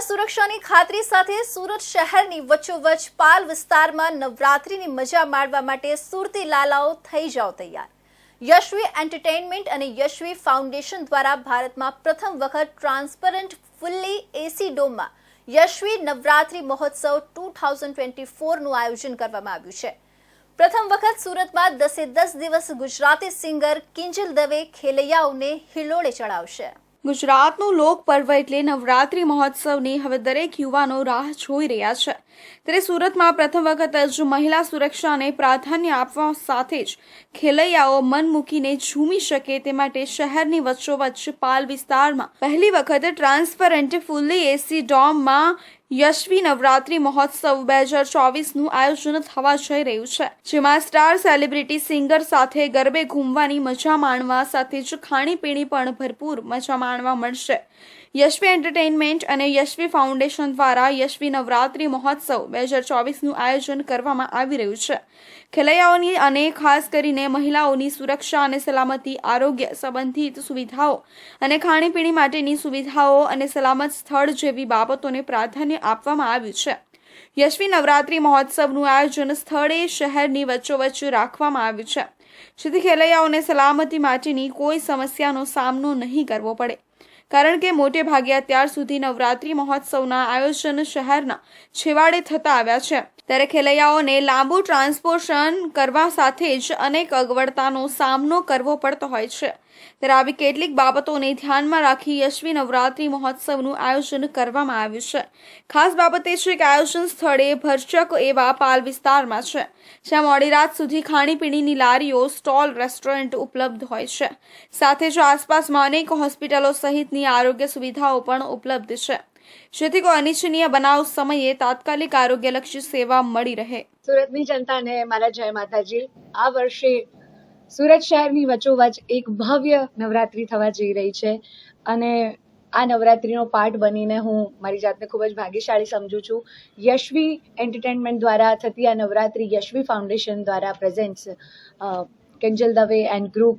મહિલા સુરક્ષાની ખાતરી સાથે સુરત શહેરની વચ્ચોવચ્ચ પાલ વિસ્તારમાં નવરાત્રીની મજા માણવા માટે સુરતી લાલાઓ થઈ જાઓ તૈયાર. યશવી એન્ટરટેઇનમેન્ટ અને યશવી ફાઉન્ડેશન દ્વારા ભારતમાં પ્રથમ વખત ટ્રાન્સપરન્ટ ફુલ્લી એસી ડોમમાં યશવી નવરાત્રી મહોત્સવ ટુ થાઉઝન્ડ ટ્વેન્ટી ફોરનું આયોજન કરવામાં આવ્યું છે. પ્રથમ વખત સુરતમાં દસે દસ દિવસ ગુજરાતી સિંગર કિંજલ દવે ખેલૈયાઓને હિલોળે ચડાવશે. ગુજરાતનું લોક પર્વ એટલે નવરાત્રી મહોત્સવની હવે દરેક યુવાનો રાહ જોઈ રહ્યા છે. ત્યારે સુરતમાં પ્રથમ વખત જ મહિલા સુરક્ષાને પ્રાધાન્ય આપવા સાથે જ ખેલૈયાઓ મન મૂકીને ઝૂમી શકે તે માટે શહેરની વચ્ચોવચ્ચ પાલ વિસ્તારમાં પહેલી વખત ટ્રાન્સપરન્ટ ફૂલ્લી એસી ડોમમાં યશવી નવરાત્રી મહોત્સવ બે હજાર ચોવીસનું આયોજન થવા જઈ રહ્યું છે, જેમાં સ્ટાર સેલિબ્રિટી સિંગર સાથે ગરબે ઘૂમવાની મજા માણવા સાથે જ ખાણીપીણી પણ ભરપૂર મજા માણવા મળશે. યશવી એન્ટરટેઇનમેન્ટ અને યશવી ફાઉન્ડેશન દ્વારા યશવી નવરાત્રી મહોત્સવ બે હજાર ચોવીસનું આયોજન કરવામાં આવી રહ્યું છે. ખેલૈયાઓની અને ખાસ કરીને મહિલાઓની સુરક્ષા અને સલામતી, આરોગ્ય સંબંધિત સુવિધાઓ અને ખાણીપીણી માટેની સુવિધાઓ અને સલામત સ્થળ જેવી બાબતોને પ્રાધાન્ય આપવામાં આવ્યું છે. યશવી નવરાત્રી મહોત્સવનું આયોજન સ્થળે શહેરની વચ્ચોવચ્ચ રાખવામાં આવ્યું છે. જેથી ખેલૈયાઓને સલામતી માટેની કોઈ સમસ્યાનો સામનો નહીં કરવો પડે. કારણ કે મોટે ભાગે અત્યાર સુધી નવરાત્રી મહોત્સવના આયોજન શહેરના છેવાડે થતા આવ્યા છે. ત્યારે ખેલૈયાઓને લાંબુ ટ્રાન્સપોર્શન કરવા સાથે જ અનેક અગવડતાનો સામનો કરવો પડતો હોય છે. ત્યારે આવી કેટલીક બાબતોને ધ્યાનમાં રાખી યશવી નવરાત્રી મહોત્સવનું આયોજન કરવામાં આવ્યું છે. ખાસ બાબત એ છે કે આયોજન સ્થળે ભરચક એવા પાલ વિસ્તારમાં છે, જ્યાં મોડી રાત સુધી ખાણીપીણીની લારીઓ, સ્ટોલ, રેસ્ટોરન્ટ ઉપલબ્ધ હોય છે. સાથે જ આસપાસમાં અનેક હોસ્પિટલો સહિતની આરોગ્ય સુવિધાઓ પણ ઉપલબ્ધ છે. જેથી કોઈ અનિચ્છનીય બનાવ સમયે તાત્કાલિક આરોગ્યલક્ષી સેવા મળી રહે. સુરતની જનતાને મારા જય માતાજી. આ વર્ષે સુરત શહેરની વચ્ચોવચ એક ભવ્ય નવરાત્રી થવા જઈ રહી છે અને આ નવરાત્રીનો પાર્ટ બનીને હું મારી જાતને ખૂબ જ ભાગ્યશાળી સમજુ છું. યશવી એન્ટરટેનમેન્ટ દ્વારા થતી આ નવરાત્રી યશવી ફાઉન્ડેશન દ્વારા presents Kinjal Dave and group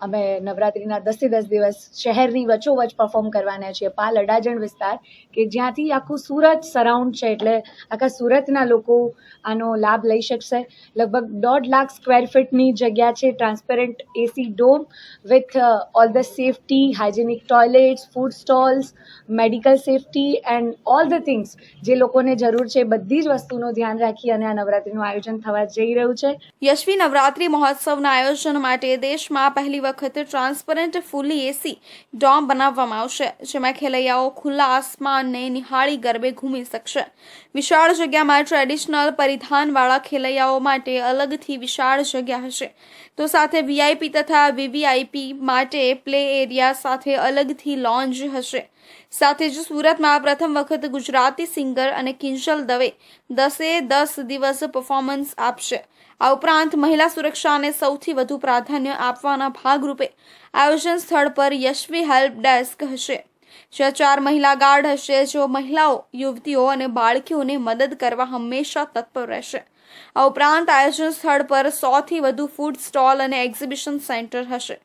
અમે નવરાત્રિના દસે દસ દિવસ શહેરની વચોવચ પરફોર્મ કરવાના છીએ. પાલ અડાજણ વિસ્તાર, કે જ્યાંથી આખું સુરત સરાઉન્ડ છે એટલે આખા સુરતના લોકો આનો લાભ લઈ શકશે. લગભગ દોઢ લાખ સ્ક્વેર ફીટની જગ્યા છે transparent AC dome with all the safety hygienic toilets food stalls medical safety and all the things જે લોકોને જરૂર છે, બધી જ વસ્તુનું ધ્યાન રાખી અને આ નવરાત્રીનું આયોજન થવા જઈ રહ્યું છે. યશવી નવરાત્રિ મહોત્સવના આયોજન માટે દેશમાં પહેલી વખત ટ્રાન્સપરન્ટ ફૂલી એસી ડોમ બનાવવામાં આવશે, જેમાં ખેલૈયાઓ ખુલ્લા આસમાનને નિહાળી ગરબે ઘૂમી શકશે. વિશાળ જગ્યામાં ટ્રેડિશનલ પરિધાનવાળા ખેલૈયાઓ માટે અલગથી વિશાળ જગ્યા હશે. તો સાથે વીઆઈપી તથા વીવીઆઈપી માટે પ્લે એરિયા સાથે અલગથી લોન્જ હશે. સાથે જ સુરતમાં પ્રથમ વખત ગુજરાતી સિંગર અને કિંજલ દવે દસે દસ દિવસ પરફોર્મન્સ આપશે. આ ઉપરાંત મહિલા સુરક્ષાને સૌથી વધુ પ્રાધાન્ય આપવાના ભાગરૂપે આયોજન સ્થળ પર યશવી હેલ્પ ડેસ્ક હશે. જ્યાં ચાર મહિલા ગાર્ડ હશે, જો મહિલાઓ, યુવતીઓ અને બાળકીઓને મદદ કરવા હંમેશા તત્પર રહેશે. આ ઉપરાંત આયોજન સ્થળ પર સોથી વધુ ફૂડ સ્ટોલ અને એક્ઝિબિશન સેન્ટર હશે.